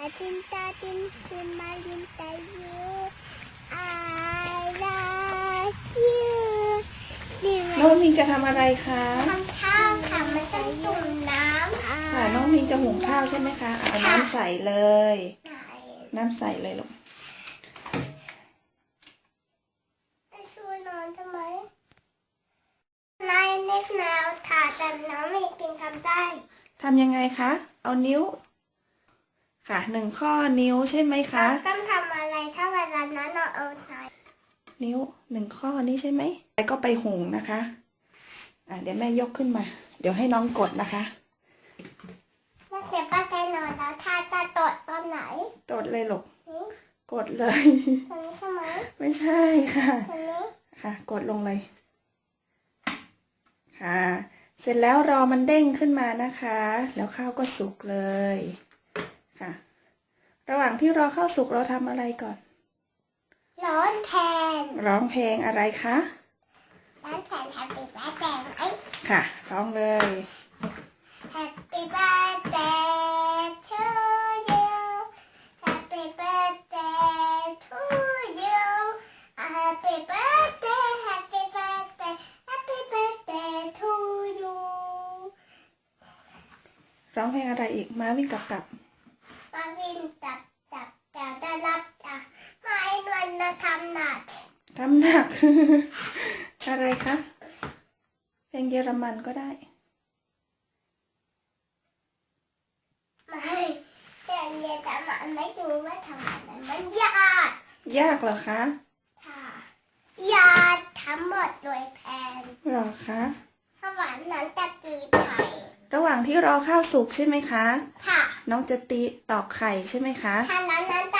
Cinta cinta cinta you I love you น้องมิงจะทำอะไรคะทำข้าวค่ะมันจะจุ่มน้ำค่ะน้องมิงจะหุงข้าวใช่ไหมคะเอาน้ำใส่เลย น้ำใส่เลยลูกไปช่วยนอนทำไมนายเน็กแนวถ่าแต่น้องไม่กินทำได้ทำยังไงคะ เอานิ้ว ค่ะหนึ่งข้อนิ้วใช่ไหมคะต้องทำอะไรถ้าเวลานั้นเราเอาไหนนิ้วหนึ่งข้อนี้ใช่ไหมแล้วก็ไปหุงนะคะอะเดี๋ยวแม่ยกขึ้นมา เดี๋ยวให้น้องกดนะคะแม่เสียป้าใจนอนแล้วถ่าจะตดตอนไหนกดเลยลูกนี่กดเลยตอนนี้ใช่ไหมไม่ใช่ค่ะตอนนี้ค่ะ กดลงเลย ค่ะ เสร็จแล้วรอมันเด้งขึ้นมานะคะ แล้วข้าวก็สุกเลย ค่ะ ระหว่างที่รอข้าวสุกเราทำอะไรก่อน ร้อนแทน ร้องเพลงอะไรคะร้อนแทน Happy Birthday ไหมค่ะร้องเลย Happy birthday to you Happy birthday to you Happy birthday Happy birthday Happy birthday to you ร้องเพลงอะไรอีกมาวิ่งกลับกลับ มาวินจับจับจับจะรับจ้ะมาไอ้นวลนะ ทำหนักทำหนัก อะไรคะเพลงเยอรมันก็ได้ ไม่เรียนเรียนแต่มันไม่ดูว่าทำอะไรมันยาก ยากเหรอคะค่ะยาทั้งหมดโดยแพนเหรอคะสวรรค์นั้นจะตีไข่ระหว่างที่รอข้าวสุกใช่ไหมคะ ค่ะ น้องจะตีตอกไข่ใช่ไหมคะถ้านั้นนั้นตาเตาแต่ถ้า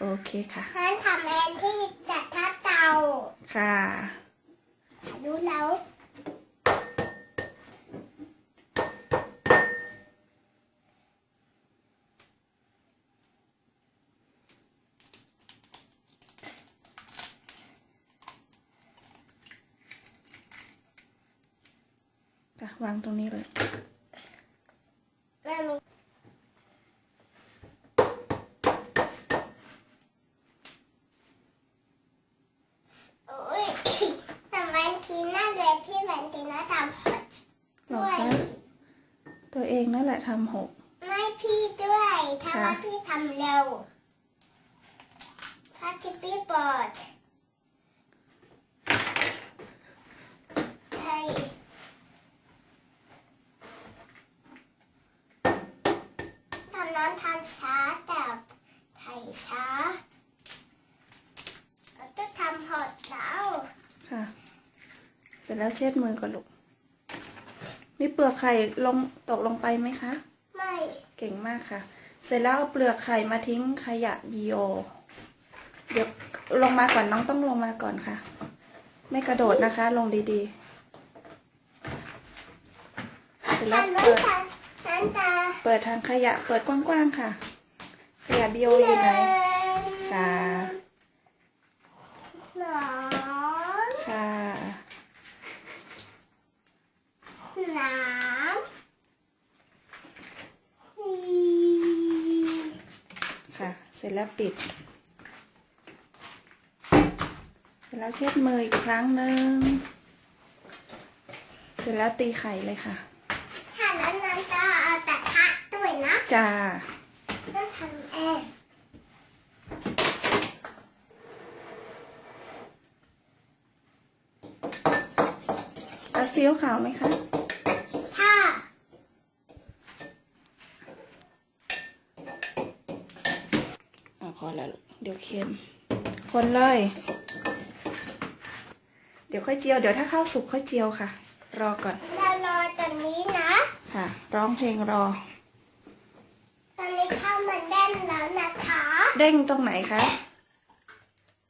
โอเคค่ะนั้นทำเองที่จะถ้าเตาค่ะรู้แล้วค่ะวางตรงนี้เลย แม่มีโอ้ย แต่วันทีน่าเลยพี่วันทีน่าทำหด เหรอ ด้วย คะ ตัวเองนั่นแหละ ทำหกไม่พี่ด้วยถ้าค่ะว่าพี่ทำเร็วถ้าที่พี่บอดใช่ทำน้องทำช้าแต่ไทยช้าเราจะทำหดแล้วค่ะ เสร็จแล้วเช็ดมือก่อนลูก มีเปลือกไข่ลงตกลงไปไหมคะ ไม่ เก่งมากค่ะ เสร็จแล้วเอาเปลือกไข่มาทิ้งขยะบีโอ เดี๋ยวลงมาก่อนน้องต้องลงมาก่อนค่ะ ไม่กระโดดนะคะ ลงดีๆ เสร็จแล้วทำน้เปิดตาน้ำตาเปิดทางขยะเปิดกว้างๆค่ะ ขยะบีโออยู่ไหนค่ะ หนอน ค่ะ น้ำนี่ ค่ะ เส ร็จแล้วปิด เสร็จแล้วเช็ดมืออีกครั้งหนึ่ง เสร็จแล้วตีไข่เลยค่ะถ้านั้นน้ำตาเอาแต่ทะด้วยนะจ้าต้องทำเองเอาซีอิ๊วขาวไหมคะ ถ้า อะพอแล้วลูกเดี๋ยวเค็ม คนเลย เดี๋ยวค่อยเจียว เดี๋ยวถ้าข้าวสุกค่อยเจียวค่ะ รอก่อนเรารอตรงนี้นะ ค่ะ ร้องเพลงรอ ตอนนี้ข้าวมันแน่นแล้วนะคะ เด้งตรงไหนคะ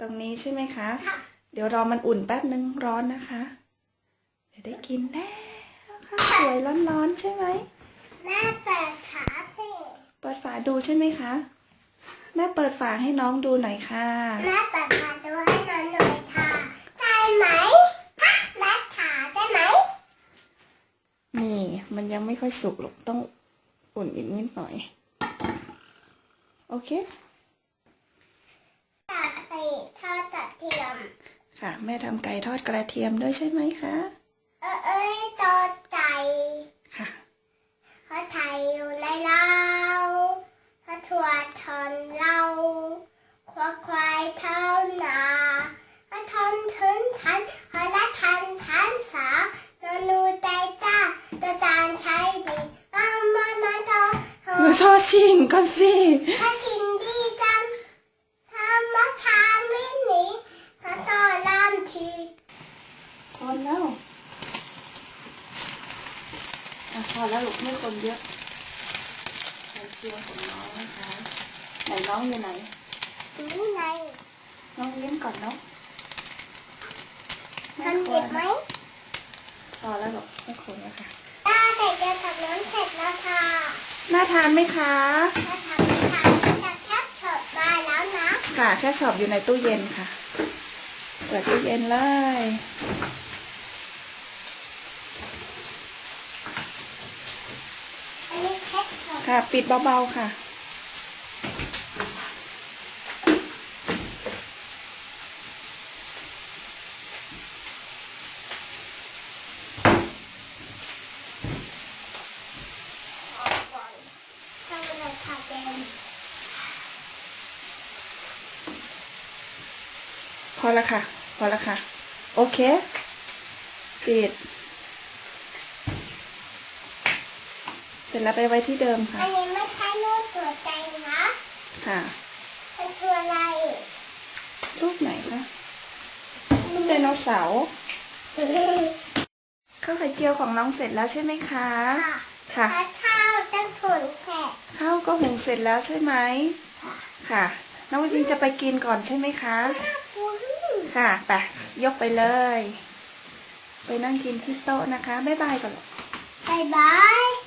ตรงนี้ใช่ไหมคะ ค่ะ เดี๋ยวรอมันอุ่นแป๊บนึงร้อนนะคะ เดี๋ยวได้กินแล้วข้าวสวยร้อนๆใช่ไหม แม่เปิดขาเตะเปิดฝาดูใช่ไหมคะ แม่เปิดฝาให้น้องดูหน่อยค่ะแม่เปิดขาดูให้น้องหน่อยค่ะได้ไหมฮะแม่ขาได้ไหม นี่มันยังไม่ค่อยสุกหรอกต้องอุ่นอีกนิดหน่อย โอเคตัดไปทอดกระเทียม ค่ะ แม่ทำไก่ทอดกระเทียมด้วยใช่ไหมคะ เออเอ้ยตอใจค่ะพระไทยอยู่ในเราพ ระทวทอนเราควาควายเท่านาพระทนถึงทันพระละทันทันสานนูใจจ้าตะตานใช้ดีอามามาโตหนูชอบชิงก่อนสิถ้าชินดีจังทำมาชามินีก็สอลามทีคนแล้วพอแล้วลูกไม่คนเยอะ เจียวของน้องนะคะไหนน้องอยู่ไหนนี่ไงน้องเลี้ยงก่อนเนาะทำเจ็บไหมพอแล้วลูกไม่คนแล้วค่ะตาใส่เกลือกับน้ำเสร็จแล้วค่ะน่าทานไหมคะถ้าทำไม่ทันจะแคปช็อตมาแล้วนะค่ะแค่ชอบอยู่ในตู้เย็นค่ะเปิดตู้เย็นเลย อันนี้แค่ะ ปิดเบาๆค่ะ พอแล้วค่ะ พอแล้วค่ะ โอเค ปิด เส ร็จแล้วไปไว้ที่เดิมค่ะ อันนี้ไม่ใช่รูปตัวใจนะค่ะเป็นตัวอะไรรูปไหนคะรูปไดโนเสาร์ข้าวไข่เจียวของน้องเสร็จแล้วใช่ไหมคะ ค่ะค่ะถ้าข้าวจะถุนแผะข้าวก็หุงเสร็จแล้วใช่ไหมค่ะค่ะ น้องวินจะไปกินก่อนใช่ไหมคะน่าคุ้นค่ะไปยกไปเลย ไปนั่งกินที่โต๊ะนะคะ บ๊ายบายก่อนลูกบายบาย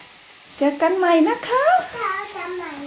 เจอกันใหม่นะคะข้าวจะใหม่นะคะ